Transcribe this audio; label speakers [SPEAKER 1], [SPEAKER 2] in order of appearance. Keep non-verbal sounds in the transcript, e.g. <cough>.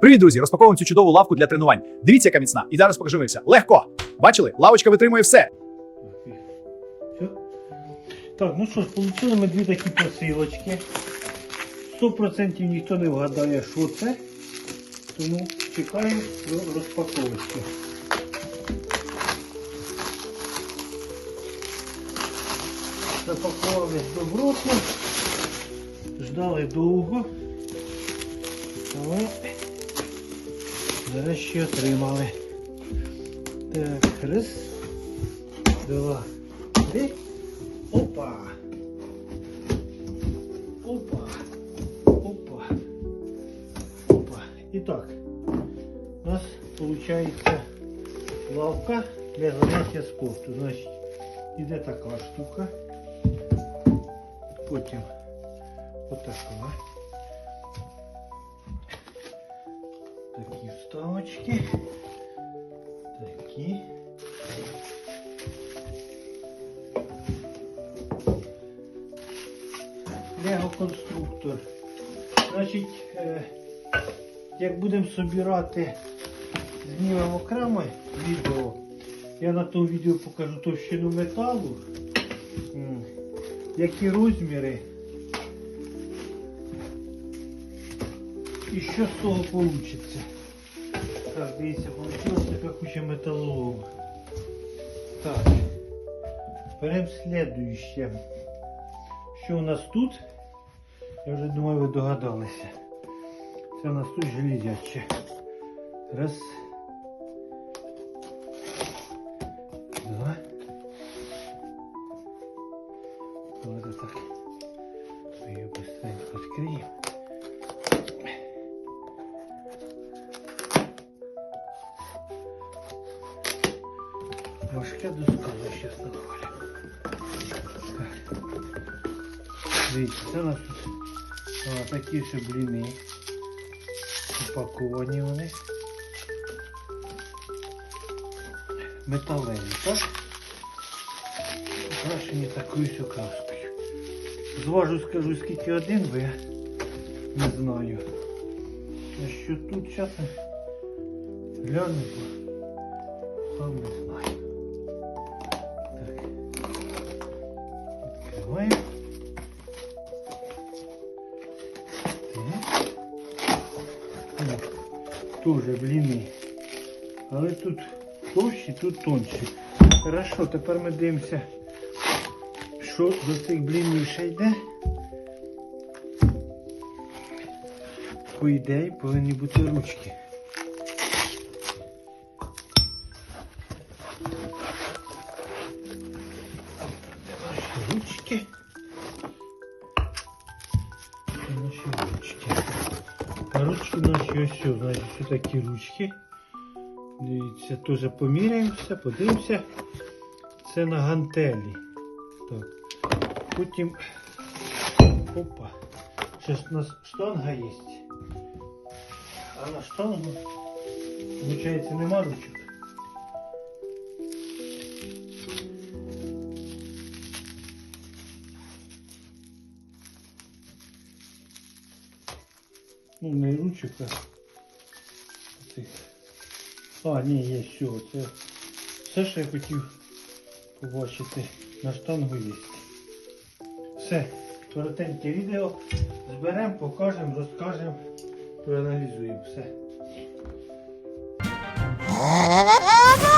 [SPEAKER 1] Привіт, друзі! Розпаковуємо цю чудову лавку для тренувань. Дивіться, яка міцна. І зараз покажу все. Легко. Бачили? Лавочка витримує все.
[SPEAKER 2] Так, ну що ж, отримали ми дві такі посилочки. 100% ніхто не вгадає, що це. Тому чекаємо розпаковочки. Запакували добротно. Ждали довго. Але нарешті отримали. Так, раз, два, три. Опа. Опа. Опа. Опа. Итак, у нас получается лавка для заняття спорту. Значить, іде така штука. Потім отака. Такі вставочки. Такі. Лего конструктор. Значить, е, як будемо собирати, знімемо окремо відео. Я на тому відео покажу товщину металу, які розміри. І що з того вийде. Так, дивіться, вийшла така куча металолому. Так. Беремо слідуюче. Що у нас тут? Я вже думаю, ви догадалися. Це у нас тут железяче. Раз. Ладно так. Ми її быстренько відкриємо. Важка доска зараз навалю. Так. Дивіться, у нас тут а, такі ще бліни. Упаковані вони. Металеві, так? Украшені такою сю краскою. Зважу, скажу, скільки один ви. Не знаю. А що тут зараз гляну, бо сам не знаю. Так. Відкриваємо. Так. Тоже бліни. Але тут товщі, тут тонші. Хорошо, тепер ми дивимося, що до цих блінів ще йде. По ідеї повинні бути ручки. Ручки. Наші ручки. А ручки наші ось все, значить, такі ручки. Дивіться, теж поміряємося, подивимося. Це на гантелі. Так. Потім. Опа. Зараз у нас штанга є. А на штангу, виходить, нема ручок. Ну, не ручок, а цих. А, ні, є все. Це все, що я хотів побачити. На штангу є. Все, коротеньке відео. Зберемо, покажемо, розкажемо, проаналізуємо все. <laughs>